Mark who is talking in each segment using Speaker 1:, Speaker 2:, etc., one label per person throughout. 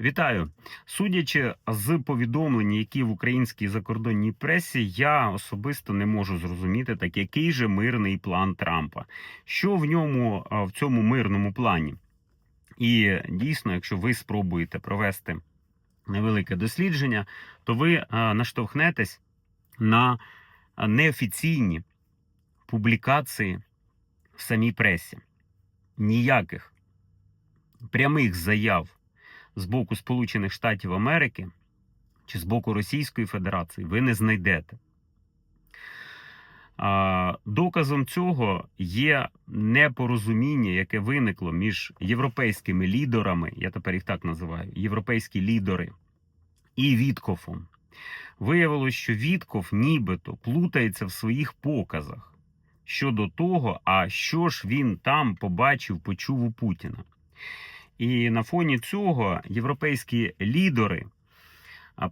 Speaker 1: Вітаю! Судячи з повідомлень, які в українській закордонній пресі, я особисто не можу зрозуміти, так який же мирний план Трампа, що в ньому в цьому мирному плані. І дійсно, якщо ви спробуєте провести невелике дослідження, то ви наштовхнетесь на неофіційні публікації в самій пресі. Ніяких прямих заяв з боку Сполучених Штатів Америки чи з боку Російської Федерації ви не знайдете. Доказом цього є непорозуміння, яке виникло між європейськими лідерами, я тепер їх так називаю, європейські лідери і Віткофом. Виявилось, що Вітков нібито плутається в своїх показах щодо того, а що ж він там побачив, почув у Путіна. І на фоні цього європейські лідери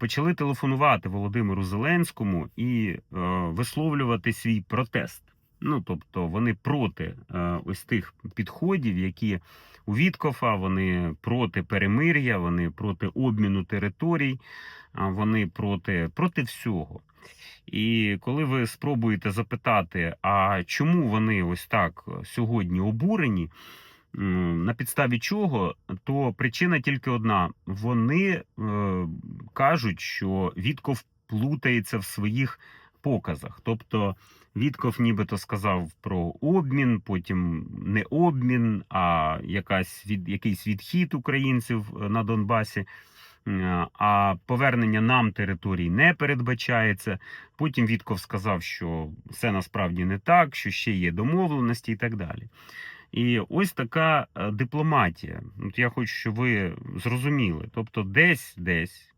Speaker 1: почали телефонувати Володимиру Зеленському і е, висловлювати свій протест. Ну тобто вони проти е, ось тих підходів, які у Віткофа, вони проти перемир'я, вони проти обміну територій, вони проти, проти всього. І коли ви спробуєте запитати, а чому вони ось так сьогодні обурені? На підставі чого, то причина тільки одна: вони е, кажуть, що Вітков плутається в своїх показах. Тобто Вітков нібито сказав про обмін, потім не обмін, а якась від, якийсь відхід українців е, на Донбасі. Е, А повернення нам територій не передбачається. Потім Вітков сказав, що все насправді не так, що ще є домовленості і так далі. І ось така е, дипломатія. От я хочу, щоб ви зрозуміли. Тобто, десь десь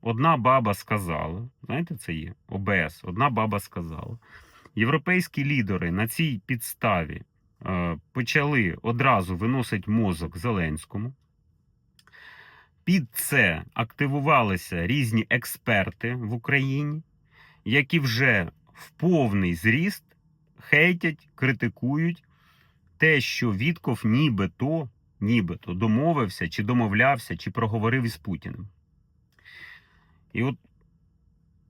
Speaker 1: одна баба сказала, знаєте, це є ОБС, одна баба сказала. Європейські лідери на цій підставі е, почали одразу виносити мозок Зеленському. Під це активувалися різні експерти в Україні, які вже в повний зріст хейтять, критикують те, що Вітков нібито, нібито домовився, чи домовлявся, чи проговорив із Путіним. І от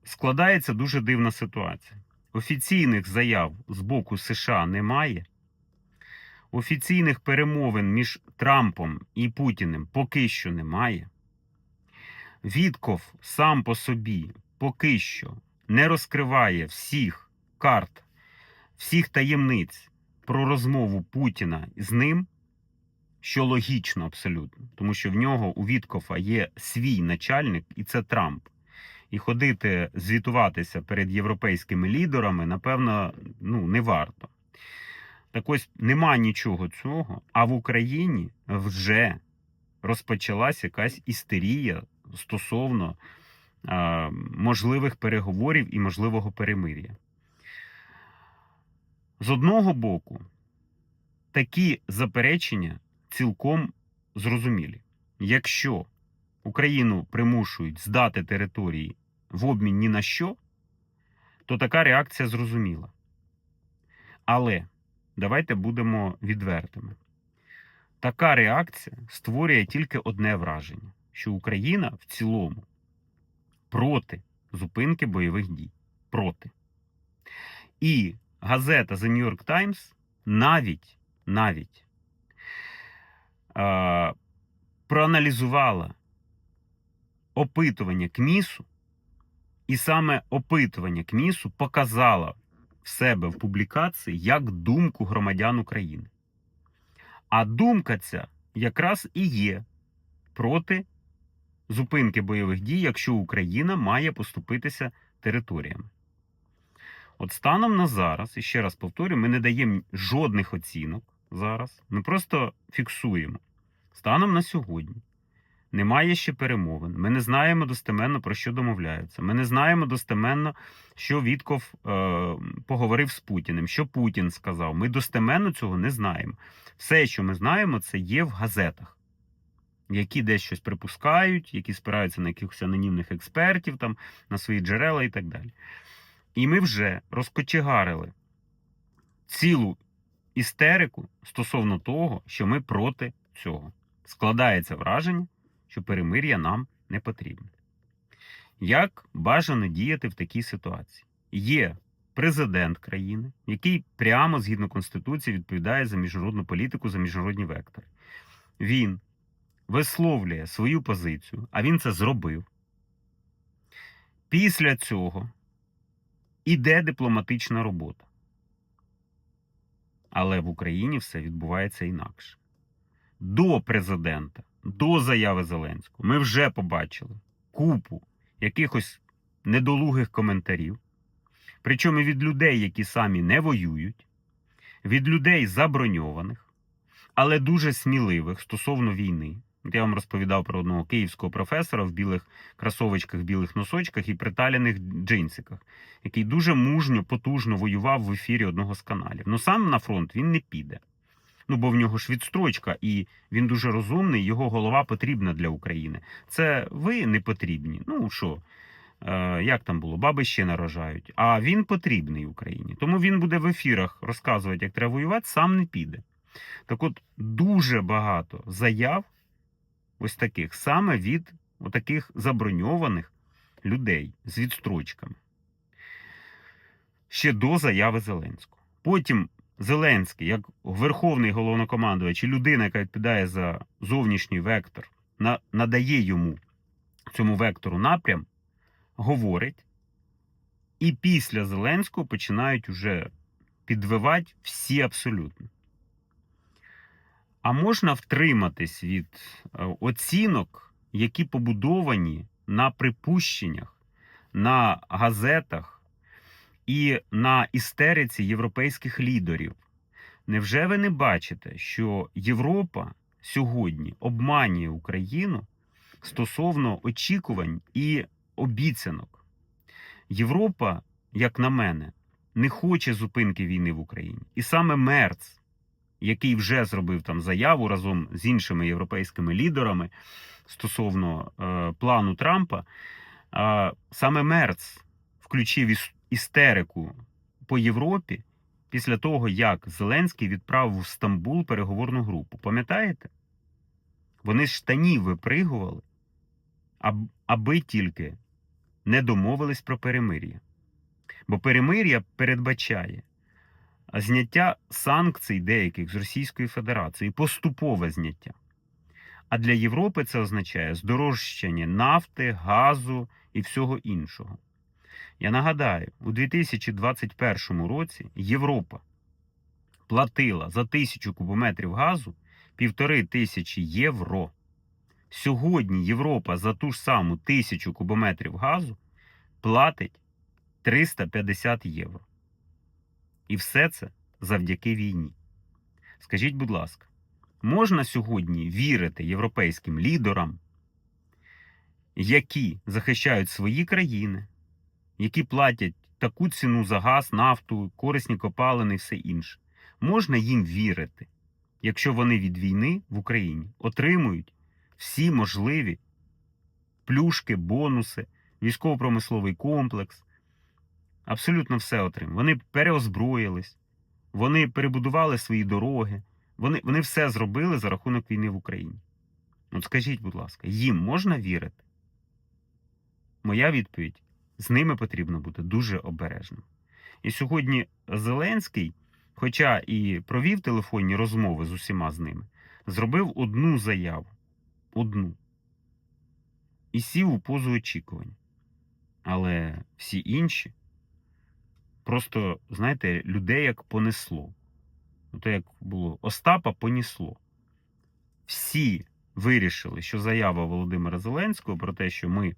Speaker 1: складається дуже дивна ситуація. Офіційних заяв з боку США немає. Офіційних перемовин між Трампом і Путіним поки що немає. Вітков сам по собі поки що не розкриває всіх карт, всіх таємниць про розмову Путіна з ним, що логічно абсолютно, тому що в нього у Віткофа є свій начальник, і це Трамп. І ходити звітуватися перед європейськими лідерами, напевно, ну, не варто. Так ось нема нічого цього, а в Україні вже розпочалась якась істерія стосовно е, можливих переговорів і можливого перемир'я. З одного боку, такі заперечення цілком зрозумілі. Якщо Україну примушують здати території в обмін ні на що, то така реакція зрозуміла. Але давайте будемо відвертими. Така реакція створює тільки одне враження: що Україна в цілому проти зупинки бойових дій. Проти. І газета The New York Times навіть, навіть е, проаналізувала опитування КМІСу, і саме опитування КМІСу показало в себе в публікації як думку громадян України. А думка ця якраз і є проти зупинки бойових дій, якщо Україна має поступитися територіями. От станом на зараз, і ще раз повторю, ми не даємо жодних оцінок зараз. Ми просто фіксуємо. Станом на сьогодні немає ще перемовин. Ми не знаємо достеменно про що домовляються. Ми не знаємо достеменно, що Вітков е, поговорив з Путіним, що Путін сказав. Ми достеменно цього не знаємо. Все, що ми знаємо, це є в газетах, які десь щось припускають, які спираються на якихось анонімних експертів, там, на свої джерела і так далі. І ми вже розкочегарили цілу істерику стосовно того, що ми проти цього. Складається враження, що перемир'я нам не потрібне. Як бажано діяти в такій ситуації? Є президент країни, який прямо згідно Конституції відповідає за міжнародну політику, за міжнародні вектори. Він висловлює свою позицію, а він це зробив. Після цього іде дипломатична робота. Але в Україні все відбувається інакше. До президента, до заяви Зеленського ми вже побачили купу якихось недолугих коментарів, причому від людей, які самі не воюють, від людей заброньованих, але дуже сміливих стосовно війни. От Я вам розповідав про одного київського професора в білих кросовочках, білих носочках і приталяних джинсиках, який дуже мужньо, потужно воював в ефірі одного з каналів. Ну сам на фронт він не піде. Ну, бо в нього ж відстрочка, і він дуже розумний, його голова потрібна для України. Це ви не потрібні. Ну що, е, як там було? Баби ще нарожають. А він потрібний Україні. Тому він буде в ефірах розказувати, як треба воювати, сам не піде. Так от дуже багато заяв, ось таких, саме від таких заброньованих людей з відстрочками. Ще до заяви Зеленського. Потім Зеленський, як верховний головнокомандувач і людина, яка відповідає за зовнішній вектор, на- надає йому цьому вектору напрям, говорить, і після Зеленського починають уже підвивати всі абсолютно. А можна втриматись від е, оцінок, які побудовані на припущеннях, на газетах і на істериці європейських лідерів. Невже ви не бачите, що Європа сьогодні обманює Україну стосовно очікувань і обіцянок? Європа, як на мене, не хоче зупинки війни в Україні. І саме Мерц, який вже зробив там заяву разом з іншими європейськими лідерами стосовно е, плану Трампа, е, саме Мерц включив іс- істерику по Європі після того, як Зеленський відправив в Стамбул переговорну групу. Пам'ятаєте? Вони з штанів випригували, аб- аби тільки не домовились про перемир'я. Бо перемир'я передбачає зняття санкцій деяких з Російської Федерації, поступове зняття. А для Європи це означає здорожчання нафти, газу і всього іншого. Я нагадаю, у 2021 році Європа платила за тисячу кубометрів газу півтори тисячі євро. Сьогодні Європа за ту ж саму тисячу кубометрів газу платить 350 євро. І все це завдяки війні. Скажіть, будь ласка, можна сьогодні вірити європейським лідерам, які захищають свої країни, які платять таку ціну за газ, нафту, корисні копалини і все інше? Можна їм вірити, якщо вони від війни в Україні отримують всі можливі плюшки, бонуси, військово-промисловий комплекс. Абсолютно все отримали. Вони переозброїлись, вони перебудували свої дороги, вони, вони все зробили за рахунок війни в Україні. От скажіть, будь ласка, їм можна вірити? Моя відповідь: з ними потрібно бути дуже обережним. І сьогодні Зеленський, хоча і провів телефонні розмови з усіма з ними, зробив одну заяву. Одну. І сів у позу очікування. Але всі інші просто, знаєте, людей як понесло. То як було Остапа понісло. Всі вирішили, що заява Володимира Зеленського про те, що ми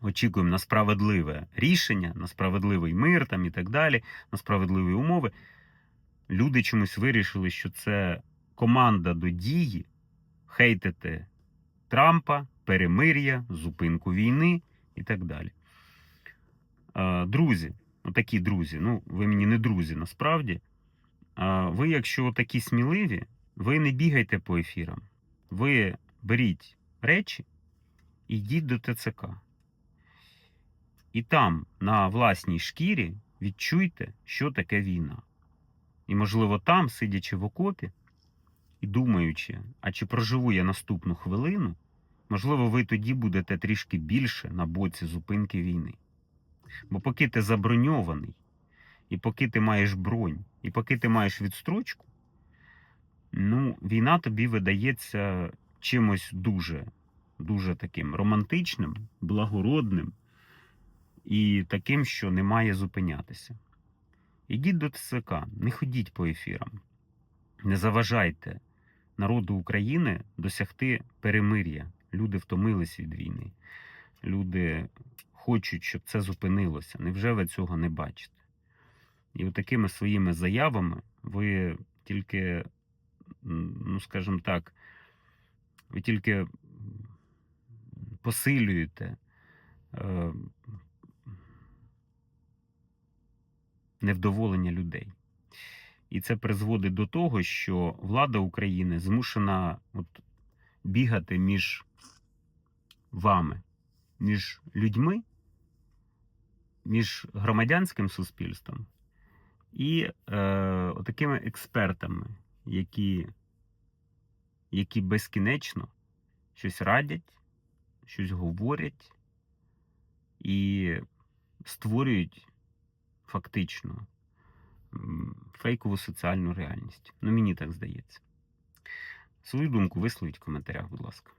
Speaker 1: очікуємо на справедливе рішення, на справедливий мир там і так далі, на справедливі умови. Люди чомусь вирішили, що це команда до дії хейтити Трампа, перемир'я, зупинку війни і так далі. Е, Друзі, такі друзі, ну ви мені не друзі насправді. Е, Ви, якщо такі сміливі, ви не бігайте по ефірам. Ви беріть речі і йдіть до ТЦК. І там, на власній шкірі, відчуйте, що таке війна. І, можливо, там, сидячи в окопі і думаючи, а чи проживу я наступну хвилину, можливо, ви тоді будете трішки більше на боці зупинки війни. Бо поки ти заброньований, і поки ти маєш бронь, і поки ти маєш відстрочку, ну, війна тобі видається чимось дуже, дуже таким романтичним, благородним і таким, що не має зупинятися. Ідіть до ТСК, не ходіть по ефірам, не заважайте народу України досягти перемир'я. Люди втомились від війни. Люди хочуть, щоб це зупинилося. Невже ви цього не бачите? І от такими своїми заявами ви тільки, ну скажімо так, ви тільки посилюєте е, невдоволення людей. І це призводить до того, що влада України змушена от бігати між вами, між людьми, між громадянським суспільством і е, такими експертами, які, які безкінечно щось радять, щось говорять і створюють фактично фейкову соціальну реальність. Ну, мені так здається. Свою думку висловіть в коментарях, будь ласка.